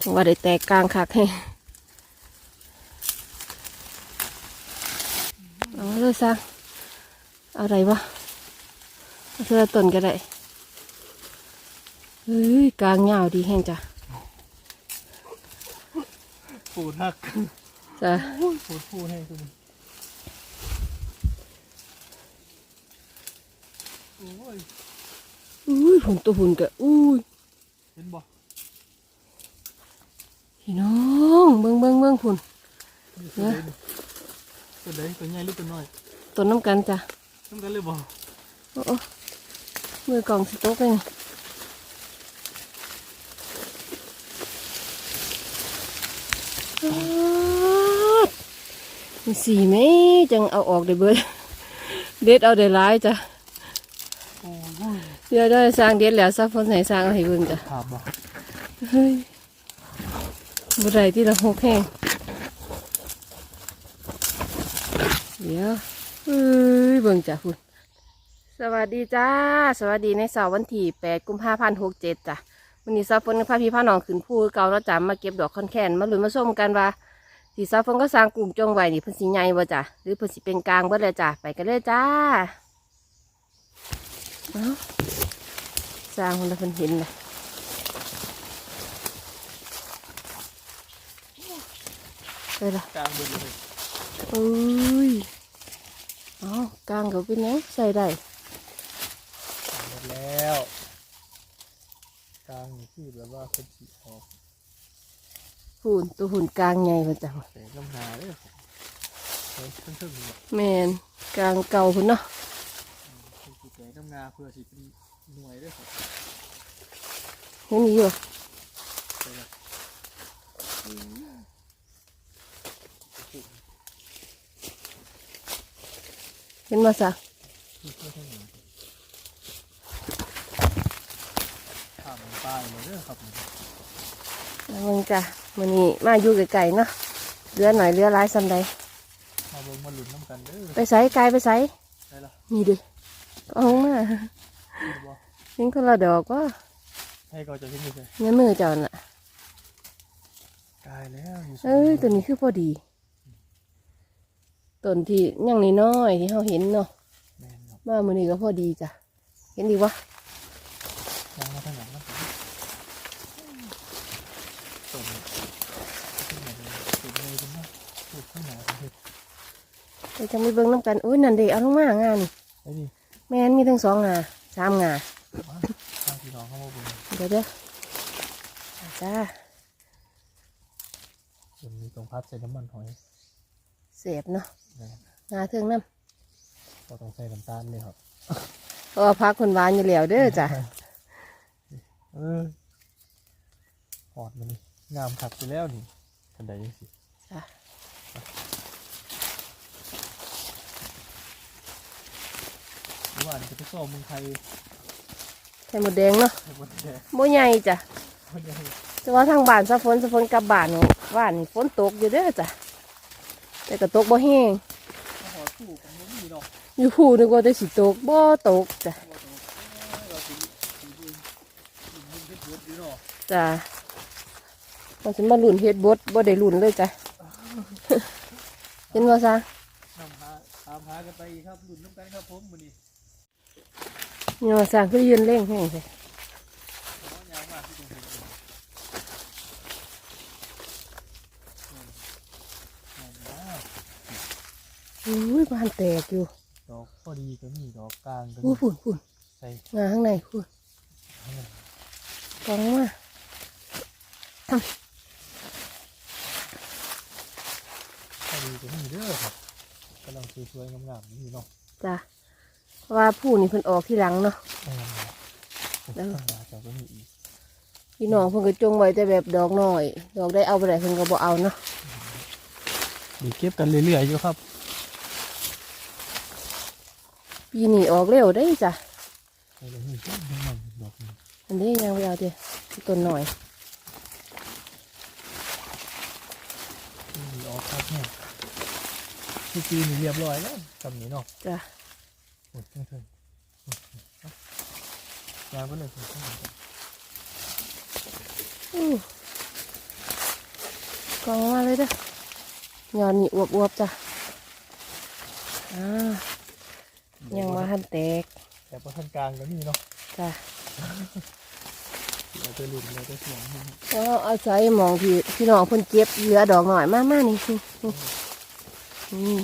ถึงว่าได้แตกกลางคักให้เอาเลยซะเอาอะไรวะเอาเสื้อต้นก็ได้เฮ้ยกลางยาวดีแห้งจ้ะปูดหักจ้ะปูดพูดให้คุณโอ้ยอุ้ยหุ่นตัวหุ่นกะอุ้ยเห็นบ่ พี่น้องเบิ่งเบิ่งเบิ่งหุ่นตัวใดนี่ตัวใดตัวใหญ่หรือตัวน้อยต้นน้ำกันจ้ะต้องกันเลยบ่โอ้โอ้มือกล่องสต๊อกเลยนี่อ๊าดมีสีไหมจังเอาออกได้เบิดเด็ดเอาได้หลายจ้ะโอ้ยเดี๋ยวได้สร้างเด็ดแล้วซับคนไหนสร้างเอาให้เบิ่งจ้ะขาบบ่เฮ้ย บ่ได้ที่ละหกแห้งเดี๋ยวเฮ้ยเบิ่งจ้ะคุณสวัสดีจ้า สวัสดีในเสาร์วันที่8กุมภาพันธ์67จ้ะวันนี้ซับฝนกับพาพี่พาน้องขึ้นภูเก่าแล้วจ้ะมาเก็บดอกคอนแคนมาลุ้นมาส้มกันว่าที่ซับฝนก็สร้างกลุ่มจงไว้นี่เพิ่นสิใหญ่บ่จ้ะหรือเพิ่นสิเป็นกลางเบิดเลยจ้ะไปกันเลยจ้าสร้างคนละเพิ่นเห็นนะไปละกลางเบิดเลยอุ้ยเอ๋อกลางก็เป็นหยังใส่ได้กลางเบิดแล้วกลางนี่คือแบบว่าคนสีออกหุ่นตัวหุ่นกลางใหญ่มาจังแต่น้ำหนาเลยเฮ้ยเพิ่งๆนี่แมนกลางเก่าหุ่นเนาะคือสิแต่น้ำนาเพื่อสิเป็นหน่วยเด้วยครับเห็นอยู่ ไปละ เห็นมาซะคือเพื่อให้หน่วยข้ามมันตายเลยเด้อครับนี่แล้วมึงจ้ะมันนี่มาอยู่ไกลๆเนาะเรือหน่อยเรือร้ายซ้ำใดมาเบิ่งมาหลุนน้ำกันเด้อไปใส่ไกลไปใส่ได้ละนี่ดิเอามาได้บ่เห็นคนละดอกว่าให้ก็จะเห็นอยู่เลยเนื้อมือเจ้าน่ะกายแล้วอยู่เอ้ยตัวนี้คือพอดี ต้นที่ยังน้อยๆที่เราเห็นเนาะแม่นครับมามือนี้ก็พอดีจ้ะเห็นดีวะยังมาทางหลังนะผมต้นขึ้นมาเลยต้นเลยขึ้นมาปลูกข้างหน้าผมเห็ดไปจังไปเบิ่งน้ำกันอุ้ยนั่นเด็เอาลงมางานนี่ไอ้ดิแม่นมีทั้งสองงาสามงามาทางพี่น้องเข้ามาเบิ่งเดี๋ยวเด้อจ้าเดี๋ยวมีตรงพัดใส่น้ำมันหอยเสียบเนาะ แม่นงาเทิงน้ก็ต้องใส่น้ำตาลเลยครับำเพราะว่าพักคนหวานอยู่แล้วเด้อจ้ะเออหอดมันนี่งามขัดไปแล้วนี่กันใดสิจ้ะหรือว่าอันจะไปซ่อมเมืองไทยไข่หมดแดงเนาะให้บนแดงบ่ใหญ่จ้ะบนแดงแต่ว่าทางบ้านสะฝนสะฝนกลับบ้านนี่บ้านนี่ฝนตกอยู่เด้อจ้ะแต่ก็ตกบ่แห้ง มาหอดตู้กันบ่มีดอกอยู่ผู้นึกว่าจะสิตกบ่ตกจ้ะบ่ต้องเราสิสิเบิ่งสิเบิ่งเฮ็ดเบิดอยู่เนาะจ้ะเราจะมาลุ่นเฮ็ดบดบ่ได้ลุ่นเลยจ้ะ เห็นว่าซะนำหาตามหากันไปอีกครับรุ่นน้ำกันครับผมมื้อนี้นี่ว่าซะคือยืนเร่งแห้งใช่ขอยาวมากที่ตรงนี้อืมนั่นนะ อุ้ยบ้านแตกอยู่ ดอกพอดีก็มีดอกกลางก็อู้มีฝุ่นฝุ่นใส่งาข้างในฝุ่นกองมาพอดีก็มีเด้อครับกำลังสวยๆงามๆนี่เนาะจ้ะเพราะว่าผู้นี่เพิ่นออกที่หลังเนาะเออข้างหน้าเจ้าก็มีอีกพี่น้องเพิ่นก็จงไว้แต่แบบดอกน้อย ดอกได้เอาไปได้เพิ่นก็บ่เอาเนาะ เดี๋ยวเก็บกันเรื่อยๆอยู่ครับ ปีนี้ออกเร็วได้จ้ะไปเลยนี่ก็ยังมันดอกนี้อันนี้ยังไม่เอาเด้อต้นหน่อยมีออกครับเนี่ยที่ปีนี่เรียบร้อยแล้วทำนี้เนาะจ้ะโอ้ยเพิ่งๆยางไปเลยเพิ่งอู้องมาเลยเด้อยอนนี่อวบอวบๆจ้ะอ่า ยังว่าหันแตกแต่พอท่านกลางก็นี่เนาะจ้ะเราจะหลุดเราจะเสียงนี่แล้วเอาใส่หมองที่พี่น้องเพิ่นเก็บเหลือดอกหน่อยมากมากนี่นี่นี่นี่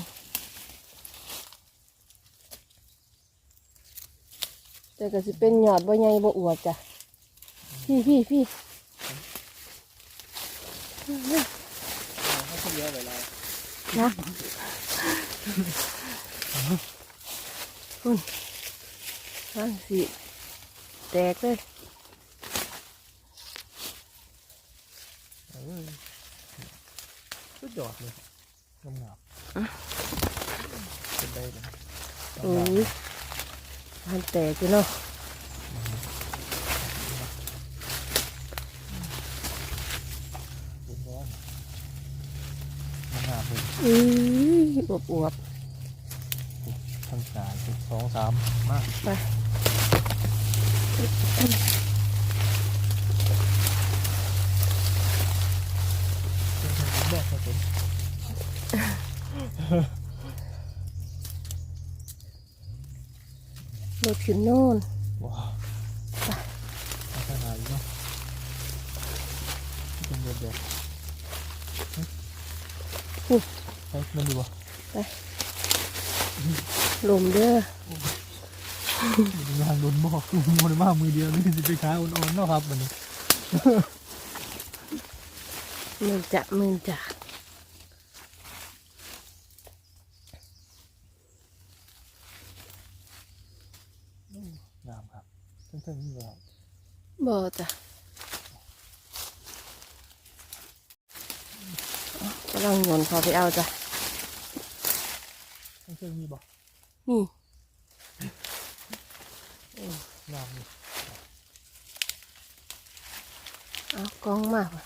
แต่ก็สิเป็นยอดบ่ใหญ่บ่อวบจ้ะพี่พี่พี่ให้คนเยอะเลยเรานะ คุณทางสิ แตกเลยเออสุดยอดเลยงามงามเป็นได้เลยโอ้ยมันแตกอยู่เนาะเป็นร้อนงามเลยอืออวบอวบทาง สายสองสามมากไปเป็นแบบผสมรถขึ้นโน่นว้าวพัฒนาอยู่เนาะเป็นแบบแบบเฮ้ยมันดูวะ ลมเด้องานโดนบอกมันมากมือเดียวนี่จะไปขายอ่อนๆเนาะครับมันนี้มือจะมือจะงามครับเพิ่งๆนี่เลยครับบ่จ้ะกำลังโยนเขาไปเอาจ้ะเพิ่งๆนี่บ อกนี่งามเลยเอากองมากว่ะ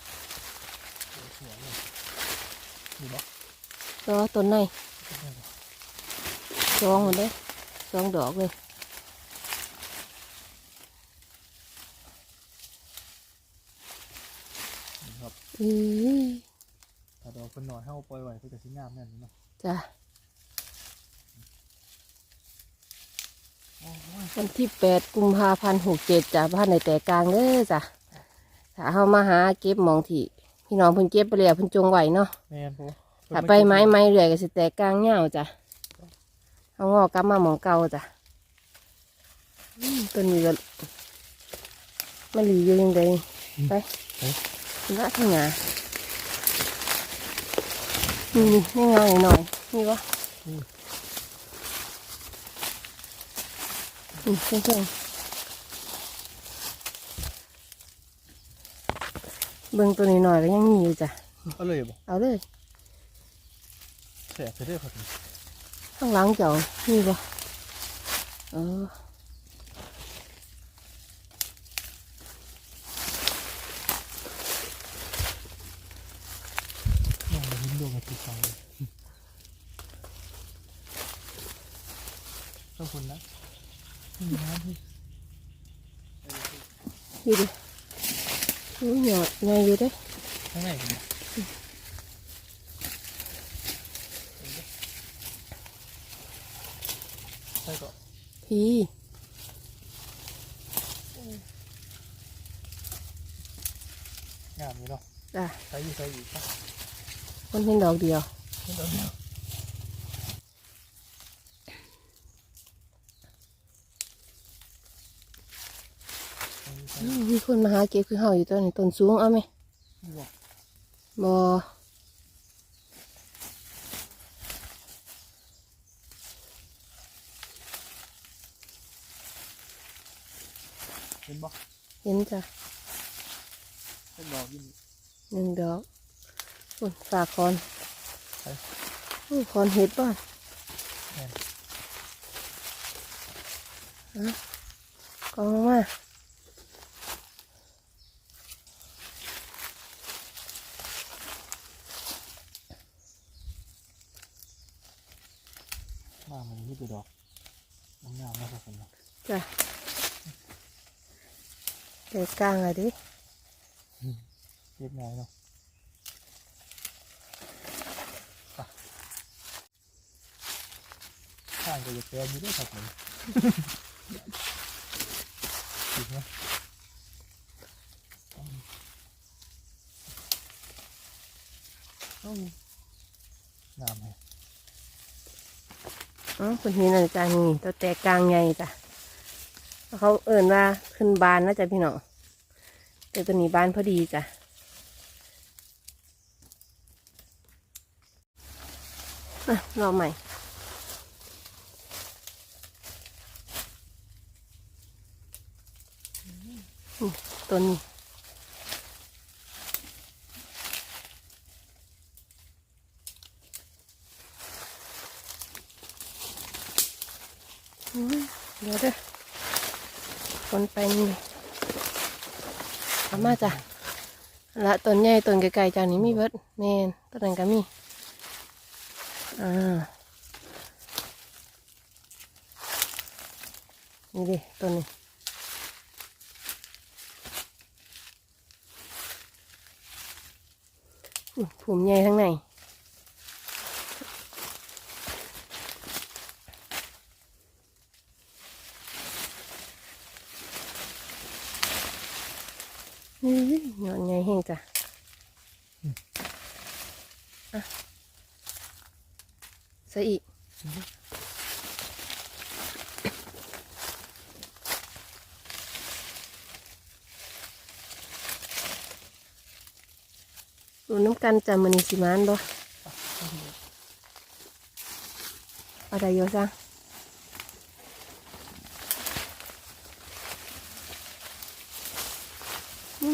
สวยเลยนี่บอกรอต้นในสองหมดเลยสองดอกเลยนี่ครับอือถ้าดอกคนหน่อยให้เอาปล่อยไว้เพื่อจะชิ้งามแน่นอนเนาะจ้ะ วันที่แปดกุมภาพันธ์หกเจ็ดจ้ะบ้านในแต่กลางเด้อจ้ะถ้าเฮามาหาเก็บหมองที่พี่น้องเพิ่นเก็บไปแล้วเพิ่นจงไว้เนาะแม่นปุ๊ถ้าไปไม้ไม้เรื่อยก็สิแตกกลางเงาวจ้ะเอางอกกลับมาหมองเก่าจ้ะอืมต้นนี้ก็มันหลีอยู่ยังไงไปละทางหนานี่นี่ง่ายหน่อยนี่วะ นี่เพื่อนๆเบิ่งตัวนี้หน่อยก็ยังมีอยู่จ้ะ เอาเลยบอกเอาเลยแสบจะได้ครับข้างหลังเจ้านี่บ่เออน้องหินดวงกับสีฟ้าเลยต้องคนนะ นี่นะที่อยู่ดิอู้หยอดไงอยู่เด้ข้างในเห็นไหมใช่ก็พี่งามอยู่เนาะจ้ะใช้อยู่ใช้อยู่ปะคนเห็นดอกเดียวไม่ต้องเดียว อ้าว มีคนมาหาเก็บคือเฮาอยู่ตัวนี้ต้นสูงเอาไหมบอกบ่เห็นบอกเห็นจ้ะเป็นดอกยินหนึ่งดอกอุ่นฝากคอนไปอู้คอนเห็ดบ้านแม่นกองมา อยู่ดอกน้ำหนาวนะครับผมจ้ะใจกลางเลยดิเย็บง่ายแล้วข้างก็จะเจอมีด้วยครับผมถูกไหมต้อ อ๋อคนนี้น่ะจ้านี่ตัวแตกกลางใหญ่จ้ะเขาเอิ่นว่าขึ้นบานนะจ้ะพี่น้องแต่ตัวนี้บานพอดีจ้ะรอใหม่ตัวนี้ เดี๋ยวเด้อคนไปนี่เอามาจ้ะละต้นใหญ่ต้นไกลๆจ้านี้มีเบิดแมนต้นนั้นก็มีอ่านี่ดิต้นนี้อืมผมใหญ่ทั้งในนี่ หย่อนใหญ่แห้งจ้ะใส่อีกดูน้ำกันจำมันสิมานบ่อาได้เยอะจ้ะ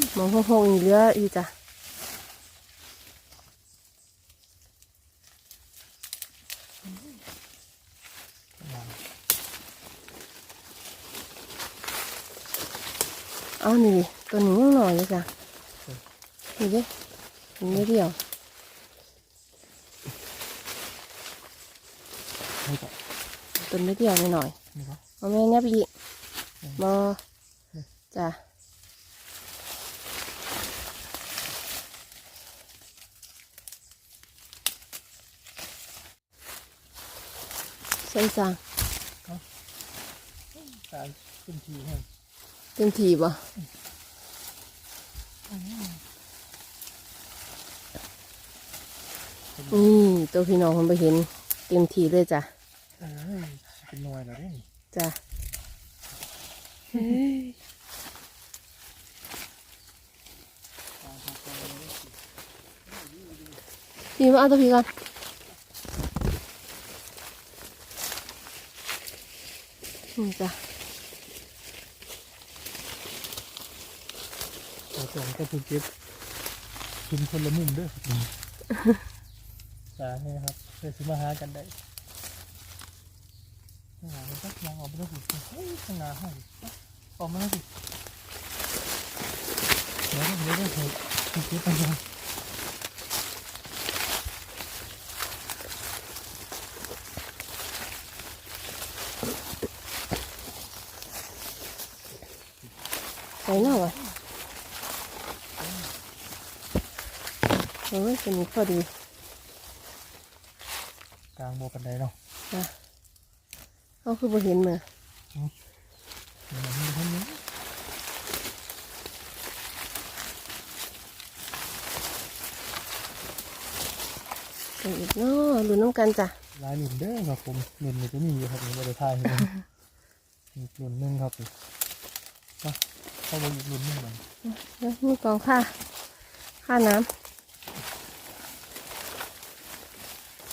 มหมองหงๆอีกเหลืออีกจ้ะงามเอานี่ดิตัวนี้ยังหน่อยอยู่จ้ะนี่ดินี่เดียวนี่ก็ตัวนี้เดียวหน่อยนี่ก็ๆเอาแม่เนี่ยพี่บอจ้ะ ใส่จ้ะการขึ้นทีให้เต็มทีบ่นี่ตัวพี่น้องคนไปเห็น เต็มทีเลยจ้ะเอ้ยเป็นหน่วยแล้วนี่จ้ะพี่มาเอาตัวพี่ก่อน นี่จ้ะเราสองก็ผูกเก็บชุมคนละมุมเด้อสาให้ครับเพื่อสิมาหากันได้ข้างหน้ามันก็มองออกไปแล้วสิเฮ้ยข้างหน้าให้ออกมาแล้วสิเดี๋ยวเดี๋ยวเดี๋ยวเดี๋ยวผูกเก็บไปยัง ไปหน่อยวะโอ้ยตัวนี้พอดีกลางโบกันไดเนาะจ้ะเขาคือบ่เห็นมาเดี๋ยวมันมีเท่านี้ไปอีกเนาะดูน้ำกันจ้ะลายหลุนเด้อครับผมหลุนนี่ก็มีอยู่ครับนี่บริทายให้ผมอีกหลุนหนึงครับนี่มา เข้าไปอีกหลุนนึงก่อนแล้วมีกองค่าค่าน้ำ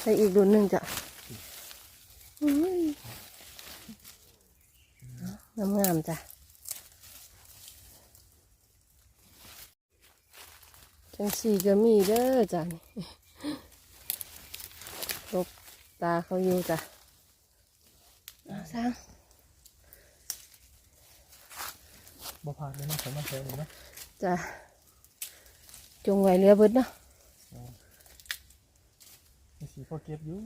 ใส่อีกดุนหนึ่งจ้ะอุ้ยงามงามจ้ะจังสีก็มีเด้อจ้ะลบตาเขาอยู่จ้ะสร้าง บ่ผ่านเลยนะผมมาแซงเลยนะจ้ะจงไว้เรือเบิดเนาะมีสีพอเก็บอยู่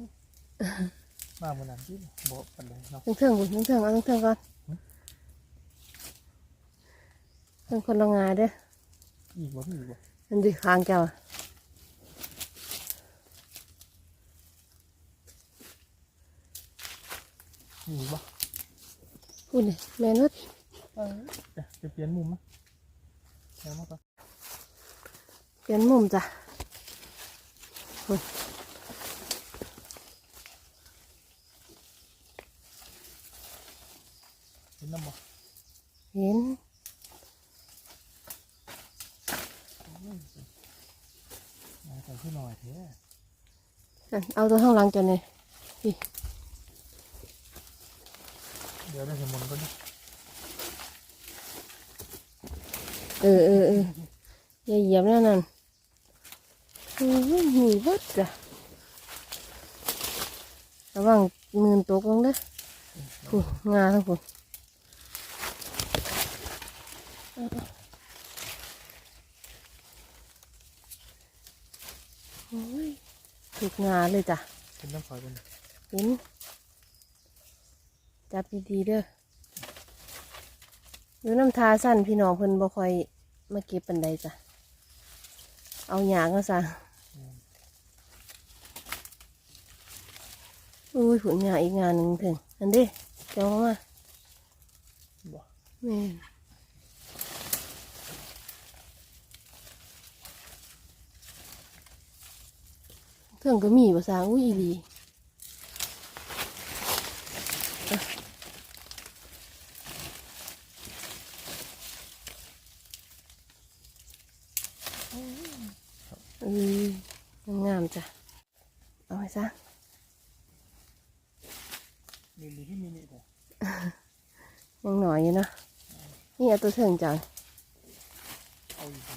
มาบนนั้นที่บ่ปันไดเนาะเทิงๆบุญเทิงๆเอาเทิงๆก่อนเทิงคนละงาเด้ออีกบ่มีอีกบ่มันดีค้างเจ้ามีอีกบ่พูดเลยแม่นุชเออเดี๋ยว จะเปลี่ยนมุมมั้ยแล้วมาก่อนเปลี่ยนมุมจ้ะเห็นน้ำบ่เห็นมาใส่ขึ้นหน่อยเถอะนั่นเอาตัวข้างหลังจนเลยเดี๋ยวได้เห็นมันก็ได้ เออเออเอออย่าเหยียบนั่นนั่นโอ้ยหีวัดจ้ะระวังมืนตกลงเด้อผู้งาทั้งคนโอ้ยถูกงาเลยจ้ะเป็นน้ำฝอยเป็นจับดีๆเด้อ อยู่น้ำทาสั้นพี่น้องเพิ่นบ่ค่อยมาเก็บปันใดจ้ะ เอาหยางก็ซะอุ้ยผลงานอีกงานหนึ่งถึงอันเด้เจ้ามาบ่แม่นเครื่องก็มีภาษาอุ้ยอี อองามๆจ้ะ เอาไว้ซะมีมีที่มีนี่เถอะยังหน่อยอยู่เนาะนี่เอาตัวเถิงจังเอาอยู่ดิ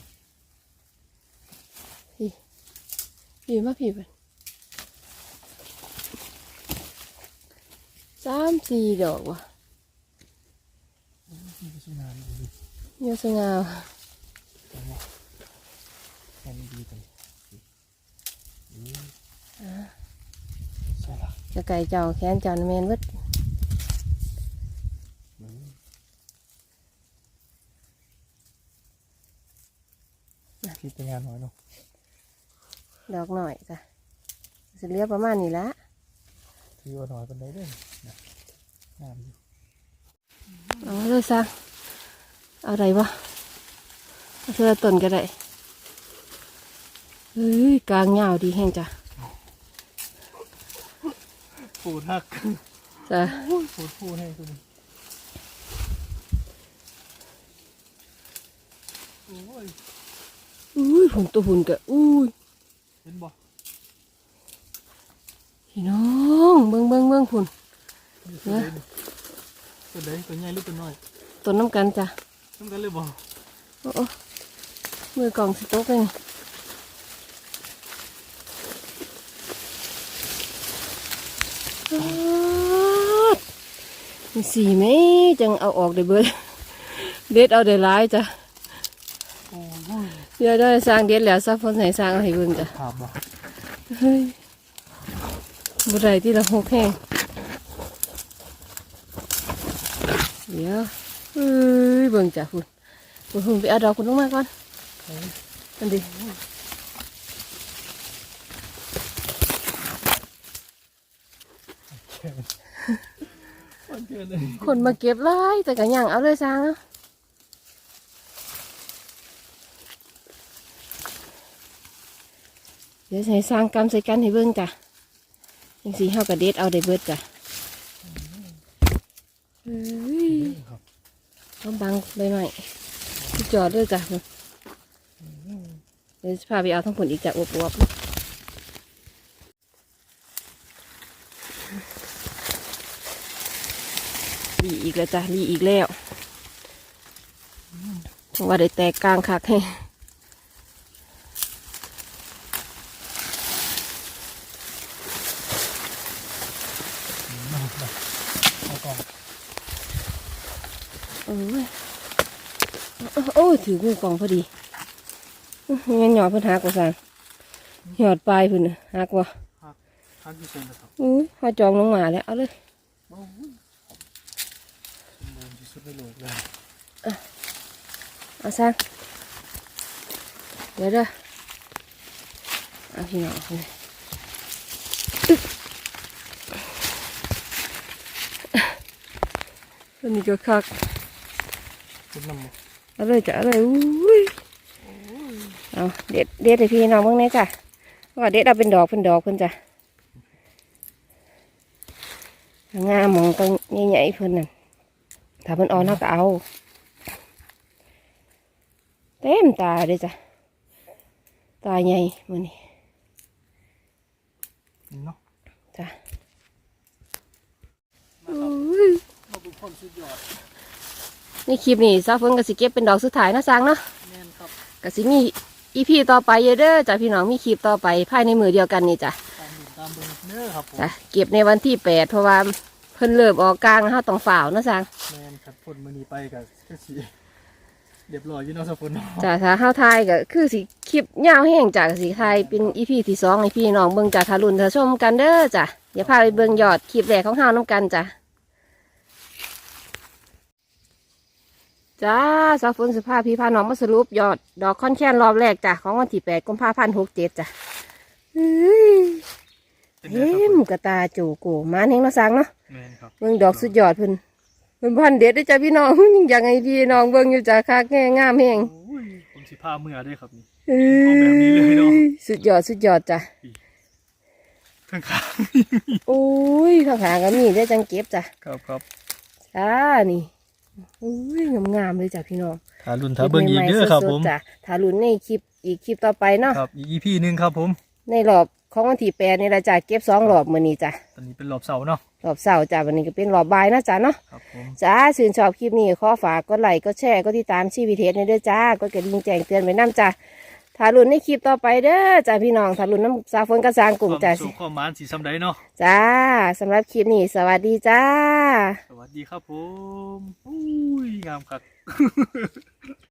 พี่พี่มาพี่ไปสามสี่ดอกว่ะมีกระสุนนานดูดิเยอะสงาม เอาบ่แค่นี้ดีจังอืมใช่ละ จะ ไก่เจ้าแขนเจ้าน่ะแมนเวิดอืมคิดเป็นงานหน่อยเนาะดอกหน่อยจ้ะสิเหลือประมาณนี้ละถือว่าหน่อยเป็นได้เด้อนะงามอยู่เอาเลยซะเอาอะไรวะเอาเสื้อต้นก็ได้เฮ้ยกลางยาวดีแห้งจ้ะ ปูทักจ้ะปูพูดให้คุณโอ้ยอุ้ยผมตัวหุ่นกะอุ้ยเห็นบ่พี่น้องเบิ่งเบิ่งเบิ่งพุ่นตัวใดนี่ตัวใดตัวใหญ่หรือตัวน้อยต้นน้ำกันจ้ะต้องกันเลยบ่โอ้โอ้มือกล่องสิโต๊กเลยนี่อ๊าดมี สี่ไหมจังเอาออกได้เบิดเด็ดเอาได้หลายจ้ะโอ้ยเดี๋ยวได้สร้างเด็ดแล้วซับพอนใส่สร้างเอาให้เบิ่งจ้ะถามบ่เฮ้ยบุได้ที่ละหกแห้งเดี๋ยวเฮ้ยเบิ่งจ้ะคุณคุณคุณไปเอาดอกคุณลงมาก่อนเฮ้ยอันดิมันเกินเลย คนมาเก็บไล่แต่กันยังเอาเลยสร้างเดี๋ยวใส่สร้างกำใส่กันให้เบิ่งจ้ะยังสีเฮากระเด็ดเอาได้เบิดจ้ะต้องบังใบไม้ที่จอดด้วยจ้ะเดี๋ยวพาไปเอาทั้งผลอีกจ้ะอวบๆรี อีกแล้วจ้ะรีอีกแล้วว่าได้แตกกลางคักให้เอาก่อนโอ้ยโอ้ยถือมือกล่องพอดีงั้นหยอดเพิ่นหักว่าสั่งหยอดปลายเพิ่นน่ะหักว่ะทานที่เซ็นนะครับอุ้ยพาจองลงมาแล้ว เอาเลยโอ้ยสม บูรณ์ที่สุดในโลกเลยเอาสั่งเดี๋ยวเด้อเอาพี่น้องเลยอันนี้ก็คักเป็นน้ำอาเลยจ้ะเอาเลยอุ้ยเอาเด็ดเด็ดให้พี่น้องเบ้างแน่จ้ะว่าเด็ดเอาเป็นดอกเป็นดอกเพิ่นจ้ะงามหมองต้องใหญ่ๆเพิ่นน่ะ ถ้าเพิ่นอ่อนเราก็เอา เต็มตาเลยจ้ะ ตาใหญ่มื้อนี้นี่เนาะจ้ะมาเป็นคนสุดยอดนี่คลิปนี้ซาเฟิงก็สิเก็บเป็นดอกสุดท้ายเนาะสร้างเนาะแม่นครับก็สิมีอีพีต่อไปเยอะเด้อจ้ะพี่น้องมีคลิปต่อไปภายในมือเดียวกันนี่จ้ะตามดูตามเบิ่งเด้อครับผมจ้ะเก็บในวันที่แปดเพราะว่าเพิ่นเริ่มออกกลางเฮาต้องฝ่าวเนาะสร้างแม่ นครับฝนมื้อนี้ไปก็ก็สิเรียบร้อยอยู่เนาะสะฝนเนาะจ้ะถ้าเฮาทายก็คือสิคลิปยาวแห้งจ้ะก็สิทายเป็นอีพีที่สองให้พี่น้องเบิ่งจ้ะทารุณทาชมกันเด้อจ้ะอย่าพาไปเบิ่งยอดคลิปแรกของเฮานํกันจ้ะจ้าสาวฝนสภาพพี่พาน้องมาสรุปยอดดอกคอนแคนรอบแรกจ้ะของวันที่แปดกุมภาพันธ์หกเจ็ดจ้ะเฮ้ยเป็นเฮ้ไงครับมกระตาโจโกมาเฮงเนาะสังเนาะแม่นครับ เบิ่งดอกสุดยอดเพิ่น เพิ่นพันเด็ดได้อจ้ะพี่น้องยิ่งอยากให้พี่น้องเบิ่งอยู่จ้ะคักแง่งามแฮงโอ้ยผมสิพาเมื่อได้ครับนี่เอ้เอาแบบนี้เลยเนาะสุดยอดสุดยอดจ้ะข้างข้างโอ้ยข้างหางก็มีได้อจังเก็บจ้ะครับครับจ้านี่โอ้ยงามๆเลยจ้ะพี่น้องถ้ารุ่นถ้าเบิ่งอีกเด้อครับสผดมๆจ้ะถ้าลุ้นในคลิปอีกคลิปต่อไปเนาะครับอีก EP หนึงครับผม ในรอบ ของวันที่แปดนี่ละจ้ะเก็บสองรอบมื้อนี้จ้ะตอนนี้เป็นรอบเสาร์เนาะรอบเสาร์จ้ะวันนี้ก็เป็นรอบบ่ายนะจ้ะเนาะครับผมจ้าชื่นชอบคลิปนี้ขอฝากกดไลค์กดแชร์กดติดตามชีวิตเทสในเด้อจ้ากดกระดิ่งแจ้งเตือนไว้น้ำจ้าถ้ารุ่นในคลิปต่อไปเด้อจ้าพี่น้องถ้ารุ่นน้ำสาวฝนกระซางกลุ่มจ้าสู่ความหมานสีซ้ำใดเนาะจ้าสำหรับคลิปนี้สวัสดีจ้า สวัสดีครับผมอุ้ยงามครับ